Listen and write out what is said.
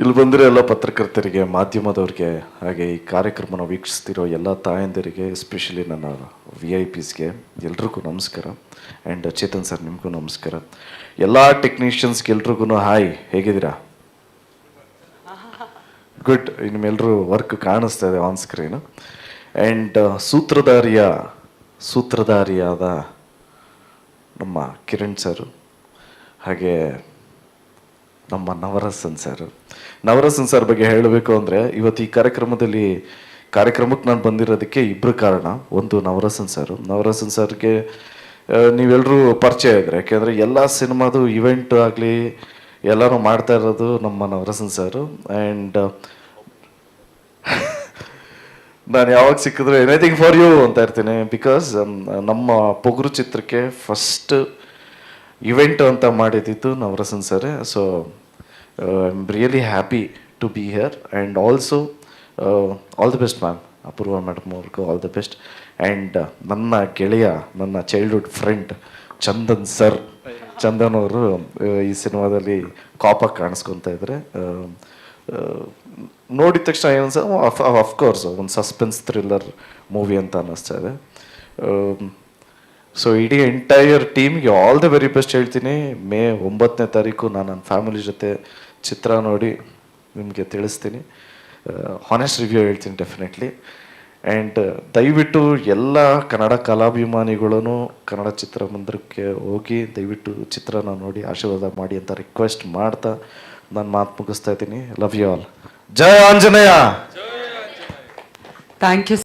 ಇಲ್ಲಿ ಬಂದರೆ ಎಲ್ಲ ಪತ್ರಕರ್ತರಿಗೆ, ಮಾಧ್ಯಮದವ್ರಿಗೆ, ಹಾಗೆ ಈ ಕಾರ್ಯಕ್ರಮನ ವೀಕ್ಷಿಸ್ತಿರೋ ಎಲ್ಲ ತಾಯಂದಿರಿಗೆ ಎಸ್ಪೆಷಲಿ ನನ್ನ ವಿ ಐ ಪಿಸ್ಗೆ ಎಲ್ರಿಗೂ ನಮಸ್ಕಾರ. ಆ್ಯಂಡ್ ಚೇತನ್ ಸರ್, ನಿಮಗೂ ನಮಸ್ಕಾರ. ಎಲ್ಲ ಟೆಕ್ನಿಷಿಯನ್ಸ್ಗೆ ಎಲ್ರಿಗೂ ಹಾಯ್ ಹೇಗಿದ್ದೀರಾ? ಗುಡ್ ನಿಮ್ಮೆಲ್ಲರೂ ವರ್ಕ್ ಕಾಣಿಸ್ತಾ ಇದೆ ಆನ್ ಸ್ಕ್ರೀನು ಆ್ಯಂಡ್ ಸೂತ್ರಧಾರಿಯ, ಸೂತ್ರಧಾರಿಯಾದ ನಮ್ಮ ಕಿರಣ್ ಸರ್. ಹಾಗೆ ನಮ್ಮ ನವರಸನ್ ಸರ್ ನವರಸನ್ ಸರ್ ಬಗ್ಗೆ ಹೇಳಬೇಕು ಅಂದರೆ ಇವತ್ತು ಈ ಕಾರ್ಯಕ್ರಮದಲ್ಲಿ ಕಾರ್ಯಕ್ರಮಕ್ಕೆ ನಾನು ಬಂದಿರೋದಕ್ಕೆ ಇಬ್ಬರು ಕಾರಣ. ಒಂದು ನವರಸನ್ ಸರ್ ನವರಸನ್ ಸರ್ಗೆ ನೀವೆಲ್ಲರೂ ಪರಿಚಯ ಇದ್ರೆ ಯಾಕೆಂದರೆ ಎಲ್ಲ ಸಿನಿಮಾದು ಇವೆಂಟ್ ಆಗಲಿ ಎಲ್ಲರೂ ಮಾಡ್ತಾ ಇರೋದು ನಮ್ಮ ನವರಸನ್ ಸರ್ ಆ್ಯಂಡ್ ನಾನು ಯಾವಾಗ ಸಿಕ್ಕಿದ್ರು ಎನಿಥಿಂಗ್ ಫಾರ್ ಯು ಅಂತ ಇರ್ತೀನಿ. ಬಿಕಾಸ್ ನಮ್ಮ ಪೊಗರು ಚಿತ್ರಕ್ಕೆ ಫಸ್ಟ್ ಇವೆಂಟ್ ಅಂತ ಮಾಡಿದ್ದು Navarasan sir. So I am really happy to be here and also all the best ma'am Apoorva madam ಅವ್ರಿಗೂ ಆಲ್ ದಿ ಬೆಸ್ಟ್ ಆ್ಯಂಡ್ ನನ್ನ ಗೆಳೆಯ, ನನ್ನ childhood friend Chandan sir. Chandan ಅವರು ಈ ಸಿನಿಮಾದಲ್ಲಿ ಕಾಪಾಗಿ ಕಾಣಿಸ್ಕೊತಾ ಇದ್ದಾರೆ ನೋಡಿದ ತಕ್ಷಣ ಏನು ಅಫ್ಕೋರ್ಸ್ ಒಂದು ಸಸ್ಪೆನ್ಸ್ ಥ್ರಿಲ್ಲರ್ ಮೂವಿ ಅಂತ ಅನ್ನಿಸ್ತಾ ಇದೆ. ಸೊ ಇಡೀ ಎಂಟೈರ್ ಟೀಮ್ಗೆ ಆಲ್ ದ ವೆರಿ ಬೆಸ್ಟ್ ಹೇಳ್ತೀನಿ. ಮೇ ಒಂಬತ್ತನೇ ತಾರೀಕು ನಾನು ನನ್ನ ಫ್ಯಾಮಿಲಿ ಜೊತೆ ಚಿತ್ರ ನೋಡಿ ನಿಮಗೆ ತಿಳಿಸ್ತೀನಿ. ಹಾನೆಸ್ಟ್ ರಿವ್ಯೂ ಹೇಳ್ತೀನಿ ಡೆಫಿನೆಟ್ಲಿ ಆ್ಯಂಡ್ ದಯವಿಟ್ಟು ಎಲ್ಲ ಕನ್ನಡ ಕಲಾಭಿಮಾನಿಗಳೂ ಕನ್ನಡ ಚಿತ್ರಮಂದಿರಕ್ಕೆ ಹೋಗಿ ದಯವಿಟ್ಟು ಚಿತ್ರನ ನೋಡಿ, ಆಶೀರ್ವಾದ ಮಾಡಿ ಅಂತ ರಿಕ್ವೆಸ್ಟ್ ಮಾಡ್ತಾ ನಾನು ಮಾತು ಮುಗಿಸ್ತಾ ಇದ್ದೀನಿ. ಲವ್ ಯು ಆಲ್ ಜಯ ಆಂಜನೇಯ! Thank you